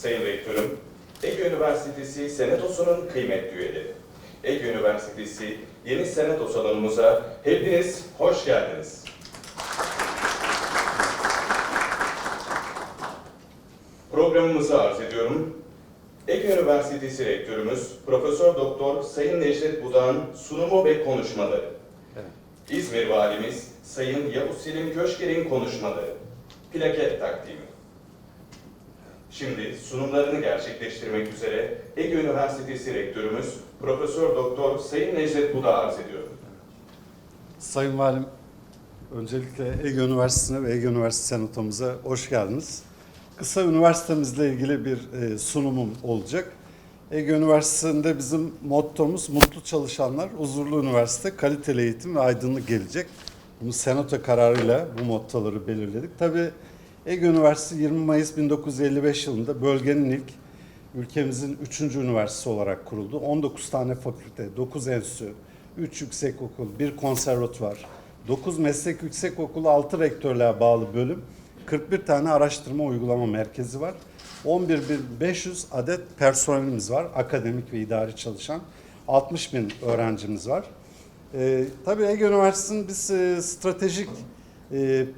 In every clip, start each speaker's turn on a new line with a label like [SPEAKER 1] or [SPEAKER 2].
[SPEAKER 1] Sayın Rektörüm, Ege Üniversitesi Senatosu'nun kıymetli üyeleri. Ege Üniversitesi yeni Senato salonumuza hepiniz hoş geldiniz. Programımızı arz ediyorum. Ege Üniversitesi Rektörümüz Profesör Doktor Sayın Necdet Budak'ın sunumu ve konuşmaları. İzmir Valimiz Sayın Yavuz Selim Köşker'in konuşmaları. Plaket takdimi. Şimdi sunumlarını gerçekleştirmek üzere Ege Üniversitesi Rektörümüz Profesör Doktor Sayın Necdet Budak'ı arz ediyorum.
[SPEAKER 2] Sayın Valim, öncelikle Ege Üniversitesi'ne ve Ege Üniversitesi Senatomuza hoş geldiniz. Kısa üniversitemizle ilgili bir e, sunumum olacak. Ege Üniversitesi'nde bizim mottomuz mutlu çalışanlar, huzurlu üniversite, kaliteli eğitim ve aydınlık gelecek. Bunu Senato kararıyla bu mottoları belirledik. Tabii Ege Üniversitesi 20 Mayıs 1955 yılında bölgenin ilk ülkemizin 3. üniversitesi olarak kuruldu. 19 tane fakülte, 9 enstitü, 3 yüksekokul, 1 konservatuvar, 9 meslek yüksekokulu, 6 rektörlüğe bağlı bölüm, 41 tane araştırma uygulama merkezi var. 11.500 adet personelimiz var, akademik ve idari çalışan. 60 bin öğrencimiz var. Ee, tabii Ege Üniversitesi'nin biz e, stratejik e,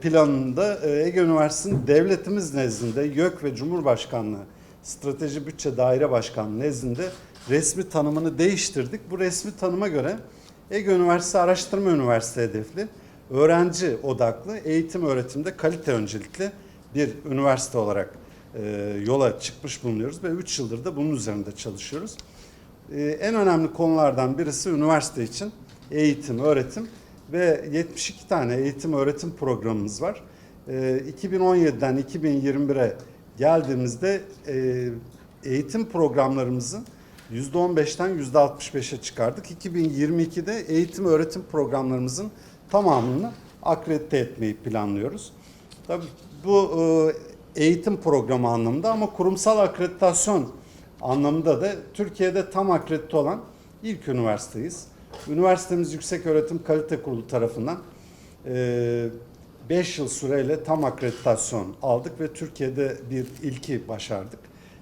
[SPEAKER 2] planında e, Ege Üniversitesi'nin devletimiz nezdinde YÖK ve Cumhurbaşkanlığı Strateji Bütçe Daire Başkanlığı nezdinde resmi tanımını değiştirdik. Bu resmi tanıma göre Ege Üniversitesi Araştırma Üniversitesi hedefli, öğrenci odaklı, eğitim öğretimde kalite öncelikli bir üniversite olarak e, yola çıkmış bulunuyoruz ve 3 yıldır da bunun üzerinde çalışıyoruz. Ee, en önemli konulardan birisi üniversite için eğitim, öğretim ve 72 tane eğitim öğretim programımız var. Ee, 2017'den 2021'e geldiğimizde e, eğitim programlarımızın %15'ten %65'e çıkardık. 2022'de eğitim öğretim programlarımızın tamamını akredite etmeyi planlıyoruz. Tabii bu e, eğitim programı anlamında ama kurumsal akreditasyon anlamında da Türkiye'de tam akredite olan ilk üniversiteyiz. Üniversitemiz Yüksek Öğretim Kalite Kurulu tarafından 5 yıl süreyle tam akreditasyon aldık ve Türkiye'de bir ilki başardık.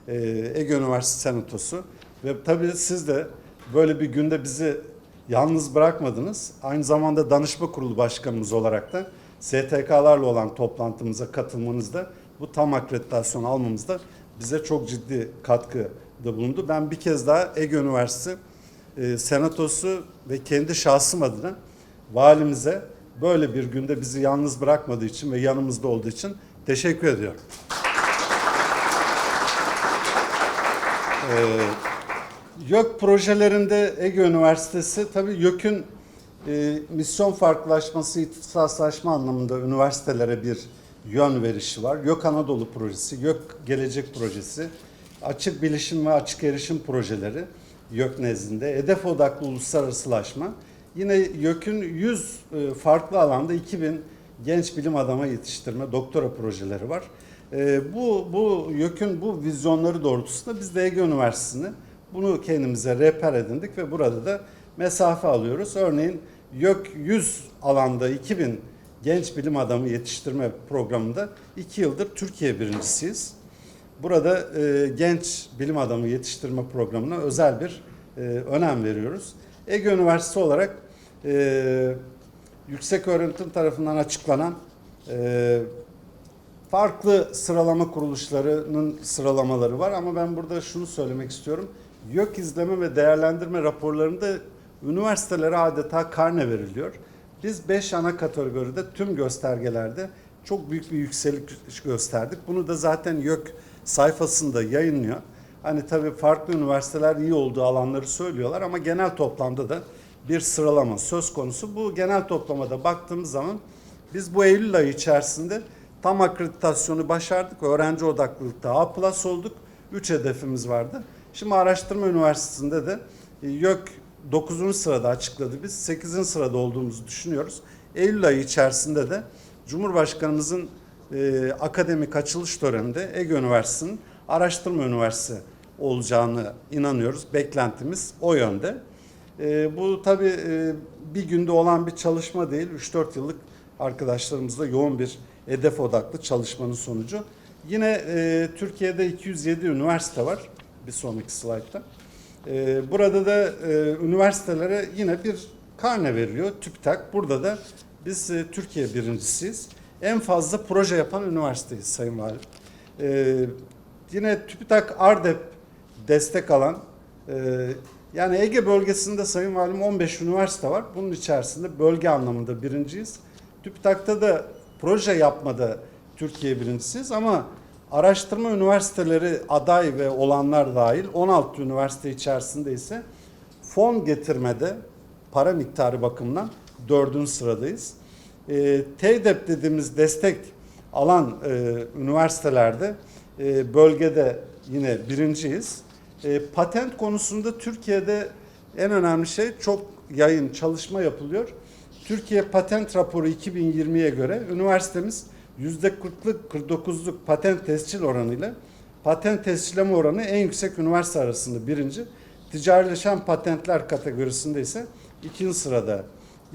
[SPEAKER 2] E, Ege Üniversitesi Senatosu ve tabii siz de böyle bir günde bizi yalnız bırakmadınız. Aynı zamanda danışma kurulu başkanımız olarak da STK'larla olan toplantımıza katılmanızda bu tam akreditasyon almamızda bize çok ciddi katkı da bulundu. Ben bir kez daha Ege Üniversitesi e, Senatosu ve kendi şahsım adına valimize böyle bir günde bizi yalnız bırakmadığı için ve yanımızda olduğu için teşekkür ediyorum. Ee, YÖK projelerinde Ege Üniversitesi tabii YÖK'ün e, misyon farklılaşması, ihtisaslaşma anlamında üniversitelere bir yön verişi var. YÖK Anadolu projesi, YÖK Gelecek projesi, açık bilişim ve açık erişim projeleri YÖK nezdinde, hedef odaklı uluslararasılaşma. Yine YÖK'ün 100 e, farklı alanda 2000 genç bilim adama yetiştirme doktora projeleri var. E, Bu, bu YÖK'ün bu vizyonları doğrultusunda biz de Ege Üniversitesi'ni bunu kendimize rehber edindik ve burada da mesafe alıyoruz. Örneğin YÖK 100 alanda 2000 genç bilim adamı yetiştirme programında 2 yıldır Türkiye birincisiyiz. Burada e, genç bilim adamı yetiştirme programına özel bir e, önem veriyoruz. Ege Üniversitesi olarak e, yüksek öğretim tarafından açıklanan e, farklı sıralama kuruluşlarının sıralamaları var ama ben burada şunu söylemek istiyorum. YÖK izleme ve değerlendirme raporlarında üniversitelere adeta karne veriliyor. Biz 5 ana kategoride tüm göstergelerde çok büyük bir yükseliş gösterdik. Bunu da zaten YÖK sayfasında yayınlıyor. Hani tabii farklı üniversiteler iyi olduğu alanları söylüyorlar ama genel toplamda da bir sıralama söz konusu. Bu genel toplamada baktığımız zaman biz bu Eylül ayı içerisinde tam akreditasyonu başardık. Öğrenci odaklılıkta A plus olduk. 3 hedefimiz vardı. Şimdi Araştırma Üniversitesi'nde de e, YÖK 9. sırada açıkladı. Biz 8. sırada olduğumuzu düşünüyoruz. Eylül ayı içerisinde de Cumhurbaşkanımızın e, akademik açılış töreninde Ege Üniversitesi'nin Araştırma Üniversitesi olacağını inanıyoruz. Beklentimiz o yönde. E, bu tabii e, bir günde olan bir çalışma değil. 3-4 yıllık arkadaşlarımızla yoğun bir hedef odaklı çalışmanın sonucu. Yine e, Türkiye'de 207 üniversite var bir sonraki slaytta. E, burada da e, üniversitelere yine bir karne veriliyor TÜBİTAK. Burada da biz e, Türkiye birincisiyiz. En fazla proje yapan üniversiteyiz Sayın Valim. E, yine TÜBİTAK ARDEP destek alan e, yani Ege bölgesinde Sayın Valim 15 üniversite var. Bunun içerisinde bölge anlamında birinciyiz. TÜBİTAK'ta da proje yapmada Türkiye birincisiyiz ama araştırma üniversiteleri aday ve olanlar dahil 16 üniversite içerisinde ise fon getirmede para miktarı bakımından dördüncü sıradayız. E, TEDEP dediğimiz destek alan e, üniversitelerde e, bölgede yine birinciyiz. E, patent konusunda Türkiye'de en önemli şey çok yayın çalışma yapılıyor. Türkiye Patent Raporu 2020'ye göre üniversitemiz %40'lık 49'luk patent tescil oranıyla patent tescilleme oranı en yüksek üniversite arasında birinci. Ticarileşen patentler kategorisinde ise ikinci sırada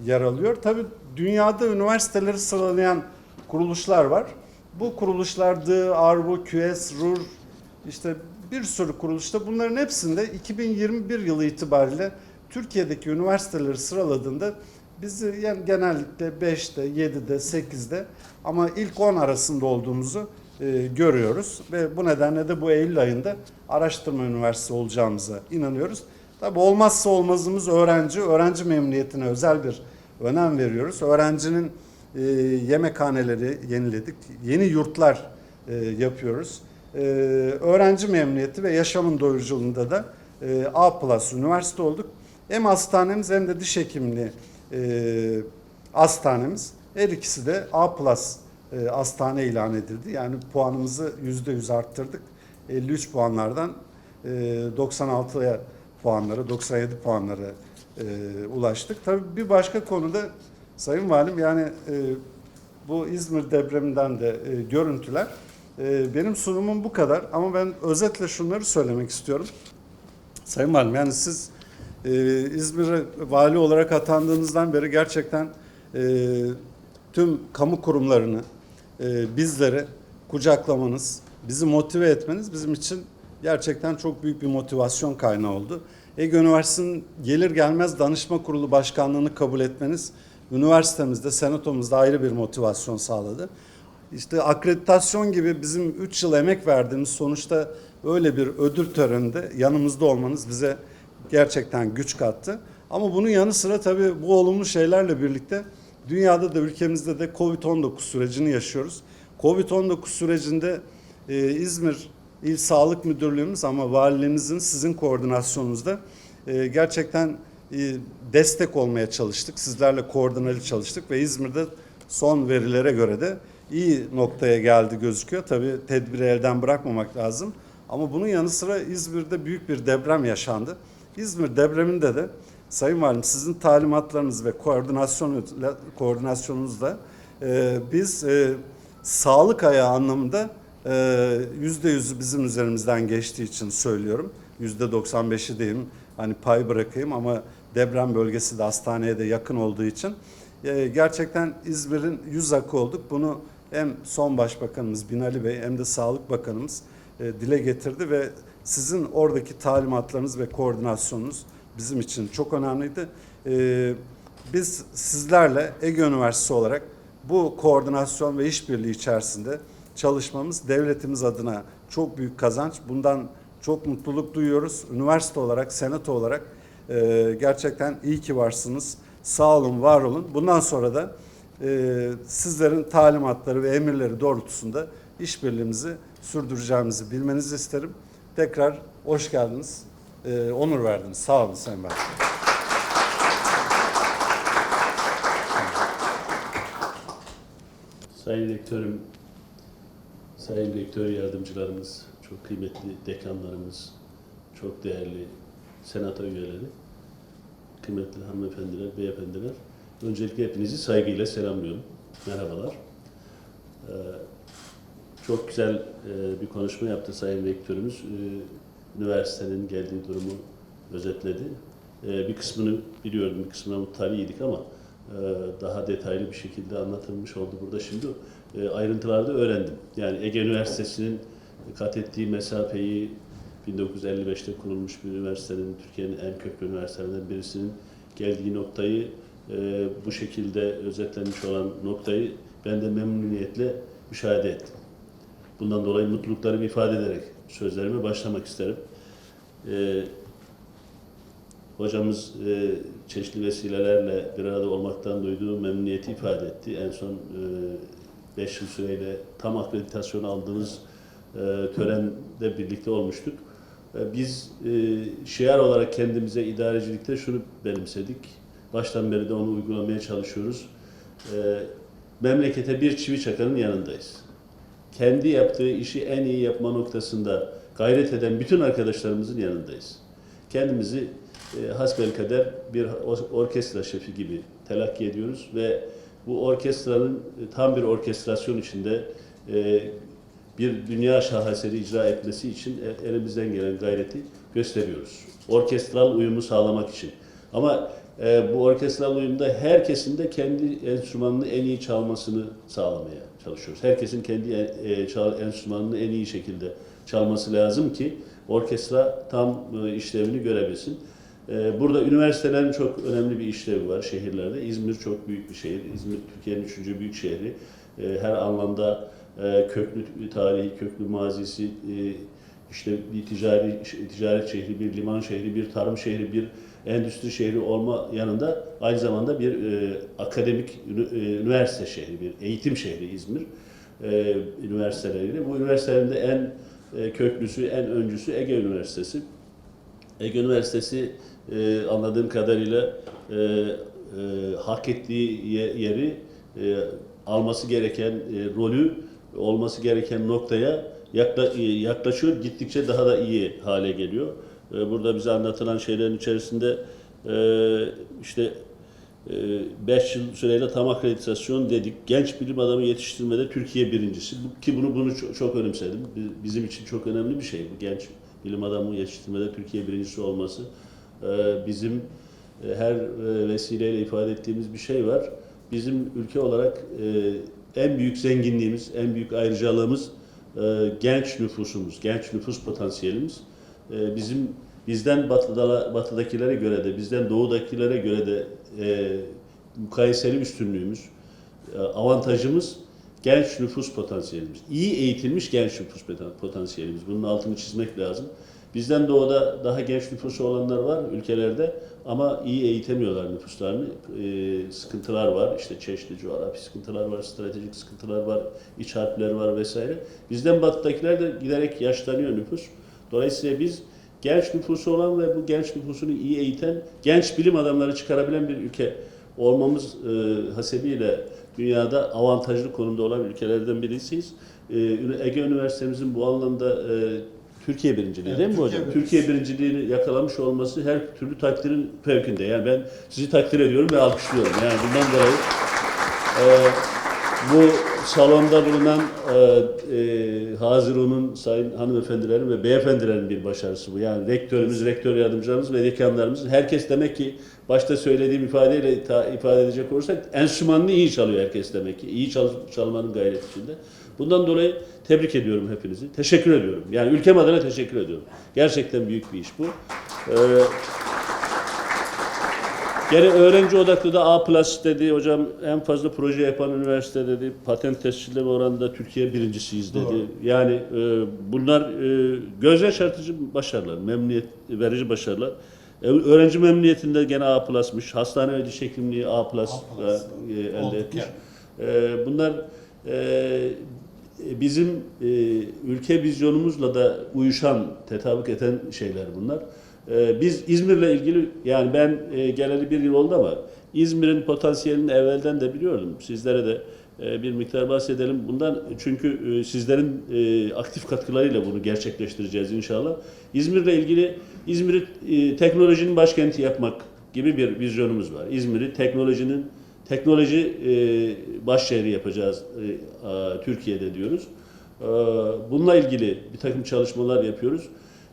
[SPEAKER 2] yer alıyor. Tabi dünyada üniversiteleri sıralayan kuruluşlar var. Bu kuruluşlar DI, ARBO, QS, RUR, işte bir sürü kuruluşta bunların hepsinde 2021 yılı itibariyle Türkiye'deki üniversiteleri sıraladığında bizi yani genellikle 5'te, 7'de, 8'de ama ilk 10 arasında olduğumuzu e, görüyoruz ve bu nedenle de bu Eylül ayında araştırma üniversitesi olacağımıza inanıyoruz. Tabi olmazsa olmazımız öğrenci, öğrenci memnuniyetine özel bir önem veriyoruz. Öğrencinin e, yemekhaneleri yeniledik, yeni yurtlar e, yapıyoruz. E, öğrenci memnuniyeti ve yaşamın doyuruculuğunda da e, A plus üniversite olduk. Hem hastanemiz hem de diş hekimliği e, hastanemiz her ikisi de A plus e, hastane ilan edildi. Yani puanımızı yüzde yüz arttırdık. 53 puanlardan e, 96'ya puanlara, 97 puanlara e, ulaştık. Tabii bir başka konuda Sayın Valim yani e, bu İzmir depreminden de e, görüntüler. E, benim sunumum bu kadar ama ben özetle şunları söylemek istiyorum. Sayın Valim yani siz e, İzmir'e vali olarak atandığınızdan beri gerçekten e, tüm kamu kurumlarını e, bizlere kucaklamanız, bizi motive etmeniz bizim için gerçekten çok büyük bir motivasyon kaynağı oldu. Ege Üniversitesi'nin gelir gelmez danışma kurulu başkanlığını kabul etmeniz üniversitemizde, senatomuzda ayrı bir motivasyon sağladı. İşte akreditasyon gibi bizim 3 yıl emek verdiğimiz sonuçta öyle bir ödül töreninde yanımızda olmanız bize gerçekten güç kattı. Ama bunun yanı sıra tabii bu olumlu şeylerle birlikte dünyada da ülkemizde de Covid-19 sürecini yaşıyoruz. Covid-19 sürecinde e, İzmir İl Sağlık Müdürlüğümüz ama valiliğimizin sizin koordinasyonunuzda e, gerçekten e, destek olmaya çalıştık. Sizlerle koordineli çalıştık ve İzmir'de son verilere göre de iyi noktaya geldi gözüküyor. Tabii tedbiri elden bırakmamak lazım. Ama bunun yanı sıra İzmir'de büyük bir deprem yaşandı. İzmir depreminde de Sayın Valim sizin talimatlarınız ve koordinasyonunuzla, koordinasyonunuzla e, biz e, sağlık ayağı anlamında yüzde yüzü bizim üzerimizden geçtiği için söylüyorum. Yüzde 95'i diyeyim hani pay bırakayım ama deprem bölgesi de hastaneye de yakın olduğu için e, gerçekten İzmir'in yüz akı olduk. Bunu hem son başbakanımız Binali Bey hem de Sağlık Bakanımız e, dile getirdi ve sizin oradaki talimatlarınız ve koordinasyonunuz bizim için çok önemliydi. E, biz sizlerle Ege Üniversitesi olarak bu koordinasyon ve işbirliği içerisinde çalışmamız devletimiz adına çok büyük kazanç. Bundan çok mutluluk duyuyoruz. Üniversite olarak, senato olarak e, gerçekten iyi ki varsınız. Sağ olun, var olun. Bundan sonra da e, sizlerin talimatları ve emirleri doğrultusunda işbirliğimizi sürdüreceğimizi bilmenizi isterim. Tekrar hoş geldiniz. E, onur verdiniz. Sağ olun Sayın Başkan.
[SPEAKER 3] Sayın Rektörüm, Sayın Rektör yardımcılarımız, çok kıymetli dekanlarımız, çok değerli senato üyeleri, kıymetli hanımefendiler, beyefendiler. Öncelikle hepinizi saygıyla selamlıyorum. Merhabalar. Ee, çok güzel e, bir konuşma yaptı Sayın Rektörümüz. Ee, Üniversitenin geldiği durumu özetledi. Ee, Bir kısmını biliyordum, bir kısmına muttaliydik ama daha detaylı bir şekilde anlatılmış oldu burada şimdi. E, ayrıntılarda öğrendim. Yani Ege Üniversitesi'nin kat ettiği mesafeyi 1955'te kurulmuş bir üniversitenin, Türkiye'nin en köklü üniversitelerinden birisinin geldiği noktayı e, bu şekilde özetlenmiş olan noktayı ben de memnuniyetle müşahede ettim. Bundan dolayı mutluluklarımı ifade ederek sözlerime başlamak isterim. E, hocamız e, çeşitli vesilelerle bir arada olmaktan duyduğu memnuniyeti ifade etti. En son 5 yıl süreyle tam akreditasyon aldığımız e, törende birlikte olmuştuk. E, Biz e, şiar olarak kendimize idarecilikte şunu benimsedik. Baştan beri de onu uygulamaya çalışıyoruz. E, Memlekete bir çivi çakanın yanındayız. Kendi yaptığı işi en iyi yapma noktasında gayret eden bütün arkadaşlarımızın yanındayız. Kendimizi e, hasbelkader bir or- orkestra şefi gibi telakki ediyoruz ve bu orkestranın e, tam bir orkestrasyon içinde e, bir dünya şaheseri icra etmesi için e, elimizden gelen gayreti gösteriyoruz. Orkestral uyumu sağlamak için. Ama e, bu orkestral uyumda herkesin de kendi enstrümanını en iyi çalmasını sağlamaya çalışıyoruz. Herkesin kendi e, çal, enstrümanını en iyi şekilde çalması lazım ki orkestra tam e, işlevini görebilsin. E, Burada üniversitelerin çok önemli bir işlevi var şehirlerde. İzmir çok büyük bir şehir. İzmir Türkiye'nin üçüncü büyük şehri. E, Her anlamda e, köklü tarihi, köklü mazisi, e, işte bir ticari ticaret şehri, bir liman şehri, bir tarım şehri, bir endüstri şehri olma yanında aynı zamanda bir e, akademik üniversite şehri, bir eğitim şehri İzmir üniversiteleriyle. Bu üniversitelerin de en köklüsü, en öncüsü Ege Üniversitesi. Ege Üniversitesi e, anladığım kadarıyla e, e, hak ettiği ye- yeri e, alması gereken e, rolü olması gereken noktaya e, yaklaşıyor. Gittikçe daha da iyi hale geliyor. E, burada bize anlatılan şeylerin içerisinde e, işte 5 yıl süreyle tam akreditasyon dedik. Genç bilim adamı yetiştirmede Türkiye birincisi. Ki bunu bunu çok, çok önemsedim. Bi- Bizim için çok önemli bir şey bu genç bilim adamı yetiştirmede Türkiye birincisi olması. E, Bizim e, her e, vesileyle ifade ettiğimiz bir şey var. Bizim ülke olarak e, en büyük zenginliğimiz, en büyük ayrıcalığımız genç nüfusumuz, genç nüfus potansiyelimiz. Bizim bizden batıda, batıdakilere göre de, bizden doğudakilere göre de mukayeseli üstünlüğümüz, avantajımız genç nüfus potansiyelimiz. İyi eğitilmiş genç nüfus potan- potansiyelimiz. Bunun altını çizmek lazım. Bizden doğuda daha genç nüfusu olanlar var ülkelerde ama iyi eğitemiyorlar nüfuslarını. E, sıkıntılar var. İşte çeşitli coğrafi sıkıntılar var, stratejik sıkıntılar var, iç harpler var vesaire. Bizden batıdakiler de giderek yaşlanıyor nüfus. Dolayısıyla biz genç nüfusu olan ve bu genç nüfusunu iyi eğiten, genç bilim adamları çıkarabilen bir ülke olmamız e, hasebiyle dünyada avantajlı konumda olan ülkelerden birisiyiz. E, Ege Üniversitemizin bu anlamda e, Türkiye birinciliği
[SPEAKER 4] Evet,
[SPEAKER 3] değil mi
[SPEAKER 4] Türkiye
[SPEAKER 3] hocam?
[SPEAKER 4] birincisi.
[SPEAKER 3] Türkiye birinciliğini yakalamış olması her türlü takdirin fevkinde. Yani ben sizi takdir ediyorum ve alkışlıyorum. Yani bundan dolayı e, bu salonda bulunan e, e, Haziru'nun sayın hanımefendilerin ve beyefendilerin bir başarısı bu. Yani rektörümüz, rektör yardımcılarımız ve dekanlarımız. Herkes demek ki başta söylediğim ifadeyle ta, ifade edecek olursak enstrümanını iyi çalıyor herkes demek ki. İyi çal, çalmanın gayreti içinde. Bundan dolayı tebrik ediyorum hepinizi. Teşekkür ediyorum. Yani ülkem adına teşekkür ediyorum. Gerçekten büyük bir iş bu. Ee, Gene öğrenci odaklı da A plus dedi hocam en fazla proje yapan üniversite dedi. Patent tescilleme oranında Türkiye birincisiyiz dedi.
[SPEAKER 4] Doğru.
[SPEAKER 3] Yani e, bunlar e, göz yaşartıcı başarılar, memnuniyet verici başarılar. E, öğrenci memnuniyetinde gene A plus'mış. Hastane ve diş hekimliği A plus,
[SPEAKER 4] A plus.
[SPEAKER 3] e, elde
[SPEAKER 4] Olduk
[SPEAKER 3] etmiş.
[SPEAKER 4] yani.
[SPEAKER 3] E, bunlar e, bizim e, ülke vizyonumuzla da uyuşan, tetabük eden şeyler bunlar. E, biz İzmir'le ilgili yani ben e, geleli bir yıl oldu ama İzmir'in potansiyelini evvelden de biliyordum. Sizlere de e, bir miktar bahsedelim bundan. Çünkü e, sizlerin e, aktif katkılarıyla bunu gerçekleştireceğiz inşallah. İzmir'le ilgili İzmir'i e, teknolojinin başkenti yapmak gibi bir vizyonumuz var. İzmir'i teknolojinin teknoloji e, baş şehri yapacağız e, a, Türkiye'de diyoruz. E, bununla ilgili bir takım çalışmalar yapıyoruz.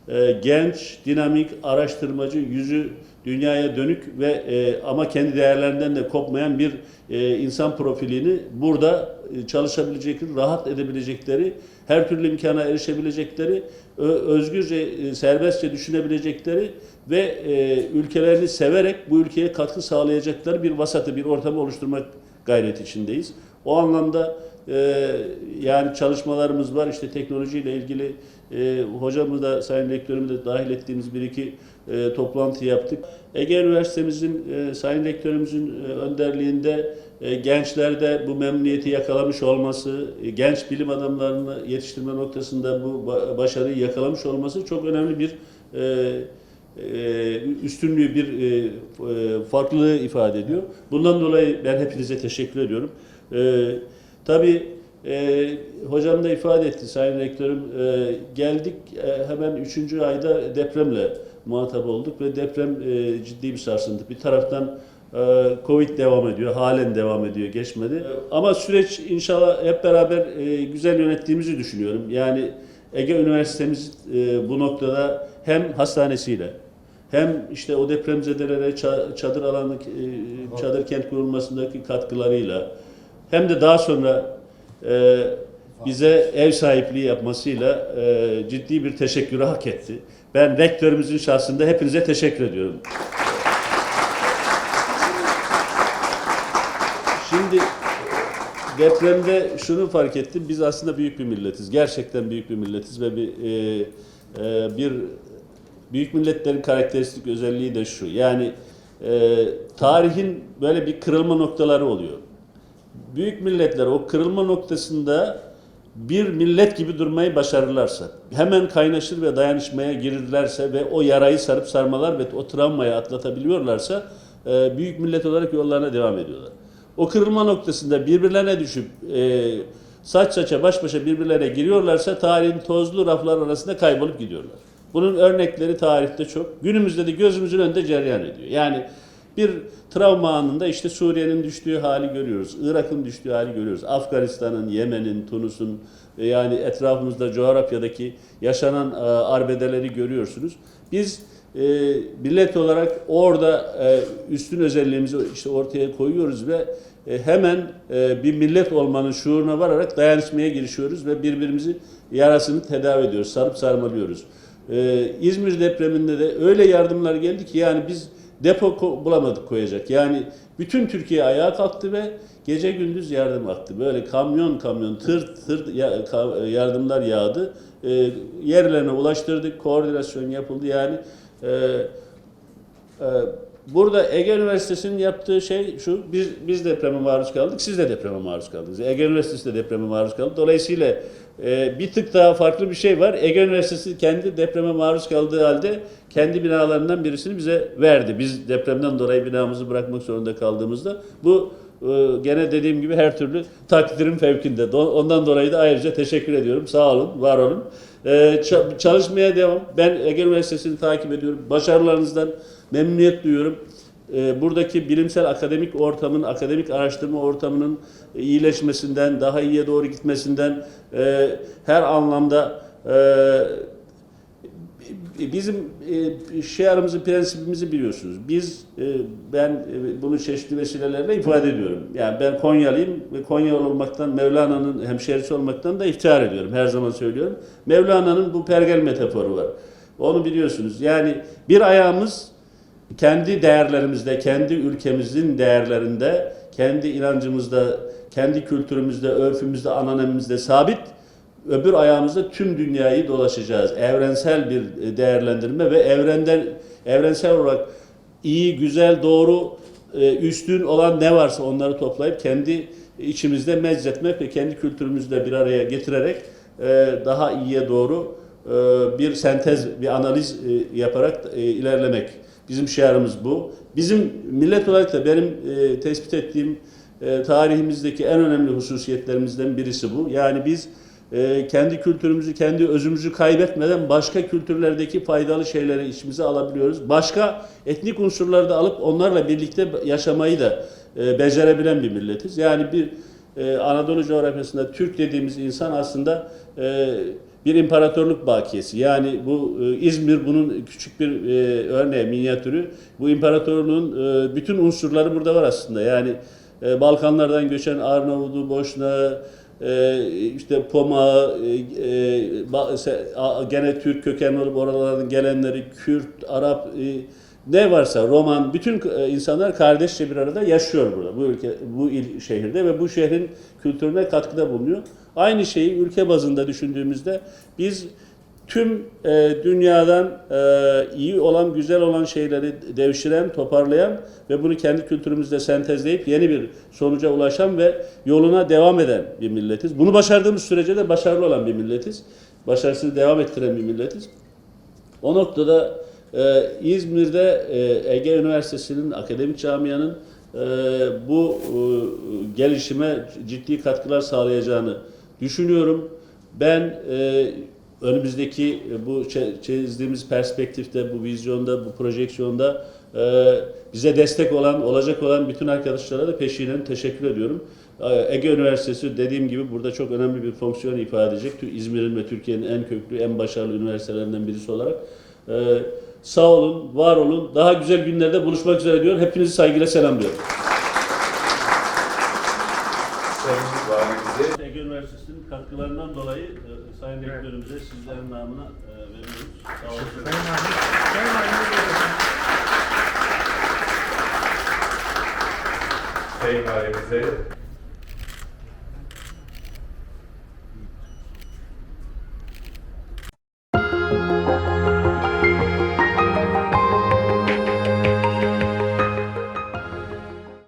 [SPEAKER 3] E, genç, dinamik, araştırmacı, yüzü dünyaya dönük ve e, ama kendi değerlerinden de kopmayan bir e, insan profilini burada e, çalışabilecekleri, rahat edebilecekleri, her türlü imkana erişebilecekleri, ö- özgürce, e, serbestçe düşünebilecekleri ve e, ülkelerini severek bu ülkeye katkı sağlayacakları bir vasatı, bir ortamı oluşturmak gayreti içindeyiz. O anlamda e, yani çalışmalarımız var. İşte teknolojiyle ilgili e, hocamı da, sayın rektörümü de dahil ettiğimiz bir iki e, toplantı yaptık. Ege Üniversitemizin, e, sayın rektörümüzün e, önderliğinde e, gençlerde bu memnuniyeti yakalamış olması, e, genç bilim adamlarını yetiştirme noktasında bu ba- başarıyı yakalamış olması çok önemli bir e, e, üstünlüğü, bir e, e, farklılığı ifade ediyor. Bundan dolayı ben hepinize teşekkür ediyorum. E, tabii hocam da ifade etti Sayın Rektörüm. Geldik hemen 3. ayda depremle muhatap olduk ve deprem e, ciddi bir sarsıntı. Bir taraftan e, Covid devam ediyor, halen devam ediyor, geçmedi. Ama süreç inşallah hep beraber e, güzel yönettiğimizi düşünüyorum. Yani Ege Üniversitemiz e, bu noktada hem hastanesiyle hem işte o depremzedelere ça- çadır alanı, e, çadır kent kurulmasındaki katkılarıyla hem de daha sonra e, bize ev sahipliği yapmasıyla e, ciddi bir teşekkürü hak etti. Ben rektörümüzün şahsında hepinize teşekkür ediyorum. Şimdi depremde şunu fark ettim. Biz aslında büyük bir milletiz. Gerçekten büyük bir milletiz ve bir e, e, bir büyük milletlerin karakteristik özelliği de şu. Yani e, tarihin böyle bir kırılma noktaları oluyor. Büyük milletler o kırılma noktasında bir millet gibi durmayı başarırlarsa, hemen kaynaşır ve dayanışmaya girirlerse ve o yarayı sarıp sarmalar ve o travmayı atlatabiliyorlarsa e, büyük millet olarak yollarına devam ediyorlar. O kırılma noktasında birbirlerine düşüp e, saç saça baş başa birbirlerine giriyorlarsa tarihin tozlu raflar arasında kaybolup gidiyorlar. Bunun örnekleri tarihte çok. Günümüzde de gözümüzün önünde cereyan ediyor. Yani bir travma anında işte Suriye'nin düştüğü hali görüyoruz. Irak'ın düştüğü hali görüyoruz. Afganistan'ın, Yemen'in, Tunus'un e, yani etrafımızda coğrafyadaki yaşanan e, arbedeleri görüyorsunuz. Biz e, millet olarak orada e, üstün özelliğimizi işte ortaya koyuyoruz ve e, hemen e, bir millet olmanın şuuruna vararak dayanışmaya girişiyoruz ve birbirimizi yarasını tedavi ediyoruz, sarıp sarmalıyoruz. Ee, İzmir depreminde de öyle yardımlar geldi ki yani biz depo bulamadık koyacak. Yani bütün Türkiye ayağa kalktı ve gece gündüz yardım aktı. Böyle kamyon kamyon tır tır yardımlar yağdı. Ee, yerlerine ulaştırdık, koordinasyon yapıldı. Yani e, e, burada Ege Üniversitesi'nin yaptığı şey şu, biz, biz depreme maruz kaldık, siz de depreme maruz kaldınız. Ege Üniversitesi de depreme maruz kaldı. Dolayısıyla e, bir tık daha farklı bir şey var. Ege Üniversitesi kendi depreme maruz kaldığı halde kendi binalarından birisini bize verdi. Biz depremden dolayı binamızı bırakmak zorunda kaldığımızda bu e, gene dediğim gibi her türlü takdirin fevkinde. Ondan dolayı da ayrıca teşekkür ediyorum. Sağ olun, var olun. E, ça- çalışmaya devam. Ben Ege Üniversitesi'ni takip ediyorum. Başarılarınızdan memnuniyet duyuyorum. E, buradaki bilimsel akademik ortamın, akademik araştırma ortamının iyileşmesinden, daha iyiye doğru gitmesinden e, her anlamda e, bizim e, şiarımızı, prensibimizi biliyorsunuz. Biz, e, ben e, bunu çeşitli vesilelerle ifade ediyorum. Yani ben Konyalıyım ve Konyalı olmaktan, Mevlana'nın hemşerisi olmaktan da iftihar ediyorum. Her zaman söylüyorum. Mevlana'nın bu pergel metaforu var. Onu biliyorsunuz. Yani bir ayağımız kendi değerlerimizde, kendi ülkemizin değerlerinde, kendi inancımızda, kendi kültürümüzde, örfümüzde, ananemizde sabit. Öbür ayağımızda tüm dünyayı dolaşacağız. Evrensel bir e, değerlendirme ve evrenden evrensel olarak iyi, güzel, doğru, e, üstün olan ne varsa onları toplayıp kendi içimizde meczetmek ve kendi kültürümüzde bir araya getirerek e, daha iyiye doğru bir sentez, bir analiz yaparak ilerlemek. Bizim şiarımız bu. Bizim millet olarak da benim e, tespit ettiğim e, tarihimizdeki en önemli hususiyetlerimizden birisi bu. Yani biz e, kendi kültürümüzü, kendi özümüzü kaybetmeden başka kültürlerdeki faydalı şeyleri içimize alabiliyoruz. Başka etnik unsurları da alıp onlarla birlikte yaşamayı da e, becerebilen bir milletiz. Yani bir e, Anadolu coğrafyasında Türk dediğimiz insan aslında e, bir imparatorluk bakiyesi. Yani bu e, İzmir bunun küçük bir e, örneği, minyatürü. Bu imparatorluğun e, bütün unsurları burada var aslında. Yani e, Balkanlardan göçen Arnavutlu, Boşna, e, işte Poma, e, e, gene Türk kökenli olup oralardan gelenleri, Kürt, Arap, e, ne varsa Roman, bütün e, insanlar kardeşçe bir arada yaşıyor burada, bu ülke, bu il, şehirde ve bu şehrin kültürüne katkıda bulunuyor. Aynı şeyi ülke bazında düşündüğümüzde biz tüm e, dünyadan e, iyi olan, güzel olan şeyleri devşiren, toparlayan ve bunu kendi kültürümüzde sentezleyip yeni bir sonuca ulaşan ve yoluna devam eden bir milletiz. Bunu başardığımız sürece de başarılı olan bir milletiz. Başarısını devam ettiren bir milletiz. O noktada e, İzmir'de e, Ege Üniversitesi'nin, akademik camianın e, bu e, gelişime ciddi katkılar sağlayacağını düşünüyorum. Ben e, önümüzdeki bu çe- çizdiğimiz perspektifte, bu vizyonda, bu projeksiyonda e, bize destek olan, olacak olan bütün arkadaşlara da peşinen teşekkür ediyorum. E, Ege Üniversitesi dediğim gibi burada çok önemli bir fonksiyon ifade edecek. İzmir'in ve Türkiye'nin en köklü, en başarılı üniversitelerinden birisi olarak. E, sağ olun, var olun. Daha güzel günlerde buluşmak üzere diyor. Hepinizi saygıyla selamlıyorum. Üniversitesi'nin katkılarından dolayı e, Sayın Rektörümüze sizlerin namına e, veriyoruz. Sağ olun.
[SPEAKER 1] Sayın Valimize